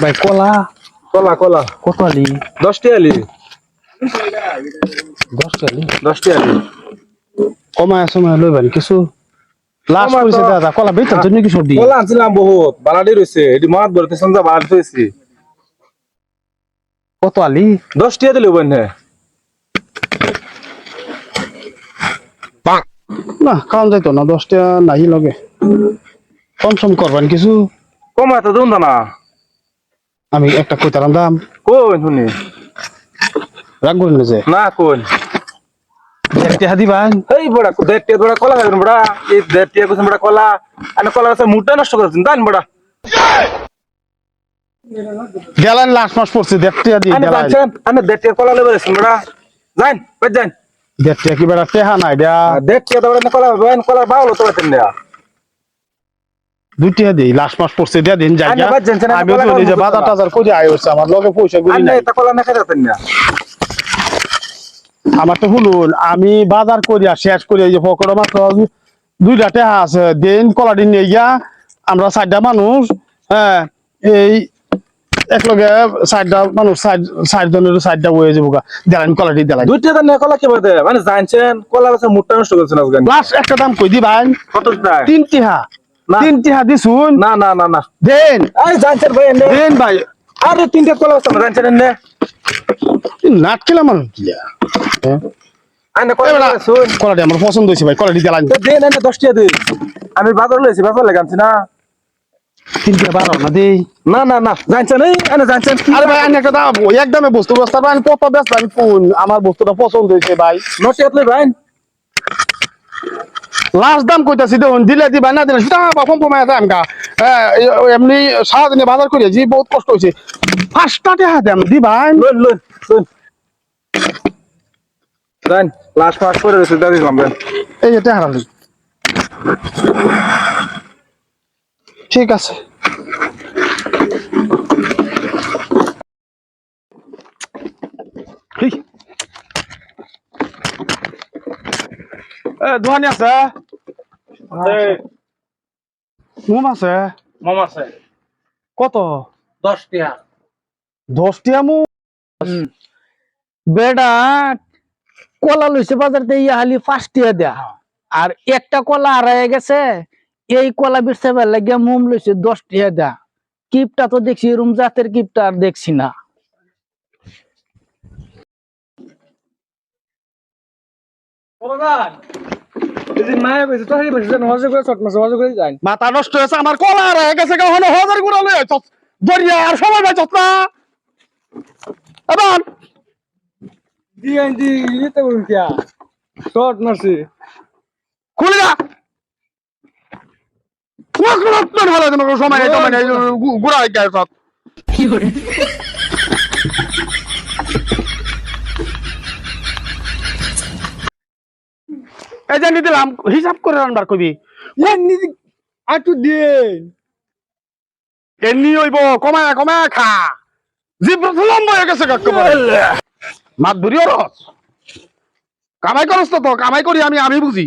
ভাই কলা। কলা কলা। কত আলি? দশটি আলি। দশটা আলি? দশটি আলি। কমায় সময় লইবেন কিছু লাস্ট তো- দাদা কলা বেতন জন্য কি সর্দি কলা আনছিলাম বহুত বালাডি রয়েছে এটি মাত বলতে সন্ধ্যা বালাডি হয়েছি কত আলি? দশটি দিলে বন্ধে। না কারণ যাইতো না দশটা নাই লগে। কম সম করবেন কিছু? কমা তো দুন না। আমি একটা কইতারাম দাম। কোন শুনি। রাগ করেন না যে? না কোন একটা হাদি ভাই এই বড়া দেড় বড়া কলা খাবেন বড়া। এই দেড় টিয়া বড়া কলা। আর কলা আছে মুটা নষ্ট করেছেন দান বড়া। গেলেন লাস্ট মাস পড়ছে দেড়টা দি আনে গেলেন। যাচ্ছেন আনে কলা লেবে বড়া। যান যান দেড়টা কি বেড়া টেহা নাই দেয়া। তো কলা বেন কলা বাউলো তো বেতেন দেয়া। দুইটা দিই লাস্ট মাস পড়ছে দিয়া দিন যাই আমি তো বাজার। টাজার করে হচ্ছে আমার লগে পয়সা গুলি নাই। তা কলা না খেতে না। আমার তো শুনুন আমি বাজার করিয়া শেষ করিয়া এই যে পকেটে মাত্র দুইটা টেহা আছে দিন কলা দিন নিয়ে গিয়া আমরা চারটা মানুষ হ্যাঁ এই একলগে চারটা মানুষ চার জনের চারটা হয়ে যাব দেলাইন কলা দি দুইটা দান কলা কি বাদে মানে জানছেন কলা আছে মুটা নষ্ট করেছেন আজকে লাস্ট একটা দাম কই দিবাই কত দেয় তিন টিহা। না। তিন টিহা দিছুন। না না না না। দেন। এই জানছেন ভাই দেন ভাই। আরে তিনটা কলা আছে জানছেন এনে। নাট খেলা মানুষ দিয়া হ্যাঁ? কলাটি আমার পছন্দ হয়েছে ভাই কলাটি দেলাইন। দেন এনে দশ টিয়া দিন। আমি বাজার লইছি বাজার লেগে না। বারো না দেই। না না না জানছেন? এই এনে জানছেন। আরে ভাই আমি একটা দাম একদমে বস্তু বস্তা ভাই কত ব্যস্ত আমি কোন আমার বস্তুটা পছন্দ হয়েছে ভাই। নটিয়া তুই ভাই। লাস্ট দাম কইতাছি দেখুন দিলে দিবা না দিলে সেটা কম কমায় দাম গা এমনি সারাদিনে বাজার করে জি বহুত কষ্ট হয়েছে পাঁচটা টাকা দাম দিবাই লুন লুন জান লাস্ট পাস করে রয়েছে দাদি দিলাম এই হারালি ঠিক আছে। দোকানি আছে? মোম আছে? মম আছে। কত? দশ টিয়া দশটিয়া মোম? বেটা কলা লইছে বাজারতে ইয়া হালি পাঁচটিয়া দেয়া। আর একটা কলা হারায় গেছে এই কলা বেচতে পারলে গিয়া মোম লইছে দশটিয়া দেয়া কিপটা তো দেখছি এরম জাতের কিপটা আর দেখছি না। মাথা নষ্ট হয়েছে আমার কলা আর গেছে কখনো হাজার গুড়া লই আইছস দরিয়া আর সময় পাইছস না। এবার খুলে ভালো তোমাকে সময় এই সময় নেই, গু- গুড়া সব। এই যে দিলাম হিসাব করে রান্নার কবি আটু দিয়ে এমনি হইব? কমায় কমায় খা। জীব লম্বা হয়ে গেছে মাত ধরিও রস। কামাই করস তো তো কামাই করি আমি আমি বুঝি।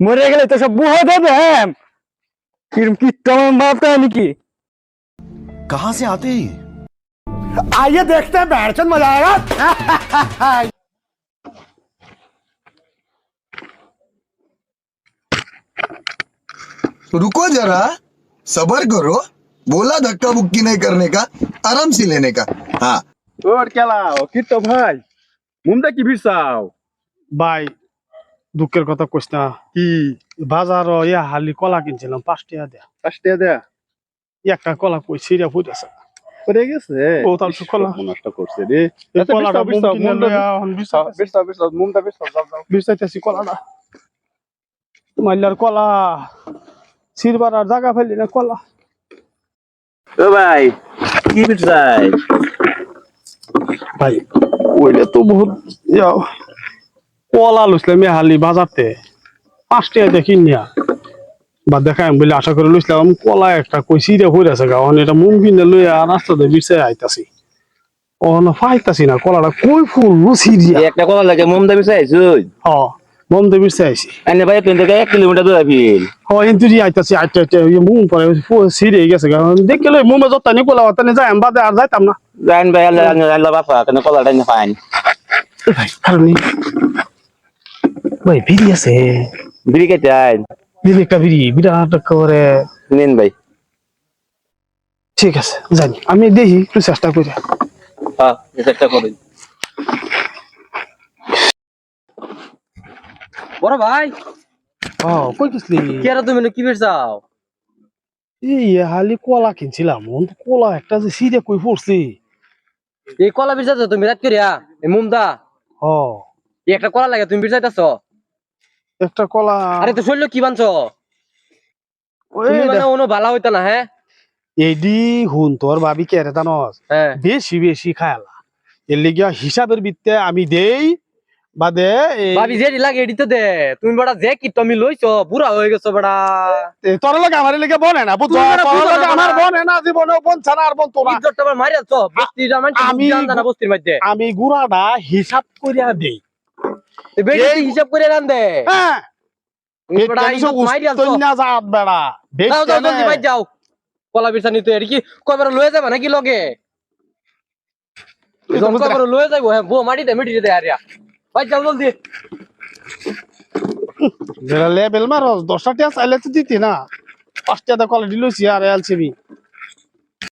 মরে গেলে তো সব বুহ দেবে হ্যাঁ কিরম কিটটা বাপটা নাকি कहाँ से आते हैं ये? आइए देखते हैं बैठ मजा आएगा रुको जरा सबर करो बोला धक्का बुक्की नहीं करने का आराम से लेने का हाँ তোর খেলা ও কিটো ভাই মুমটা কি বিরসাও ভাই দুঃখের কথা কইস না। কি? বাজার ইয়া হালি কলা কিনছিলাম পাঁচ টাকা দেয়া। পাঁচ টিয়া দেয়া? একটা কলা কই সিরিয়া ফুট আছে গেছে? ও তার কলা। নষ্ট করছে রে। আচ্ছা, কলাটা দাও যাও যাও। বিশ কলাটা। মাইলার কলা। সিরবার আর জায়গা ফেলি না কলা। ও ভাই কি চাই? ভাই ওইটা তো বহুত ইয়া, কলা লুসলাম হালি বাজারতে। পাঁচটা দেখি নিয়া বা দেখাম বলে আশা করে লুসলাম কলা একটা কইসি রে হয়ে আছে গাওয়ান এটা মুম কিনে লইয়া রাস্তাতে বিছে আইতাছি। ও না পাইতাছি না কলাটা কই ফুল লুসি দিয়া একটা কলা লাগে মোম দাবি চাইছো হ মম দে বিছে আইছি। এনে ভাই তুই থেকে এক কিলোমিটার দূরে ফিল হ কিন্তু জি আইতাছি আইতে আইতে মুম পরে সিরে গেছে গাওয়ান দেখলে মুমে যত্তানি কলা তানি যাই আমি বাদে আর যাইতাম না। জান ভাই আল্লাহ আল্লাহ বাপা কেন কলাটা না ফাইন ভাই কারণ ভাই ভিড়ি আছে। বিড়ি খেতে আইন ভিড়ি একটা ভিড়ি বিরাট করে। নিন ভাই। ঠিক আছে জানি আমি দেখি একটু চেষ্টা করি। হ্যাঁ চেষ্টা করুন। বড় ভাই। ও কই গেছলি? কি আর তুমি কি বের যাও এই হালি কলা কিনছিলাম। মন কলা একটা যে সিরে কই পড়ছি। এই কলা বের যাচ্ছ তুমি রাত করিয়া এই মুমদা ও এই একটা কলা লাগে তুমি যাইতাছ একটা কলা। আরে তো শৈল কি বানছ? ওই মানে অনু ভালা হইতা না হ্যাঁ এইডি হুন তোর ভাবি কে রে জানস? হ্যাঁ। বেশি বেশি খায়ালা এর লিগিয়া হিসাবের ভিত্তে আমি দেই বাদে ভাবি যে লাগে এডিতে দে। তুমি বড়া যে কি তুমি লইছো বুড়া হয়ে গেছো বড়া। তোর লগে আমার লিগে বনে না বুঝছ? তোর না লগে আমার। বনে না জীবনে বোন ছাড়া আর বোন তোরা ইজ্জতটা আবার মারি আছো বস্তিটা মানছি আমি- বস্তির মধ্যে। আমি গুড়াটা হিসাব করিয়া দেই। এই হিসাব করে রান দে। হ্যাঁ। যাও। কলা নিতে কি কয়বার লয়ে যাবে নাকি লগে? কয়বার লয়ে যাইবো? হ্যাঁ বো মাটিতে মিটিতে দে আরিয়া। ভাই যাও জলদি। লেবেল মারস দশটা টিয়া চাইলে তো দিতি না। পাঁচটা কোয়ালিটি লইছি আর এলসিবি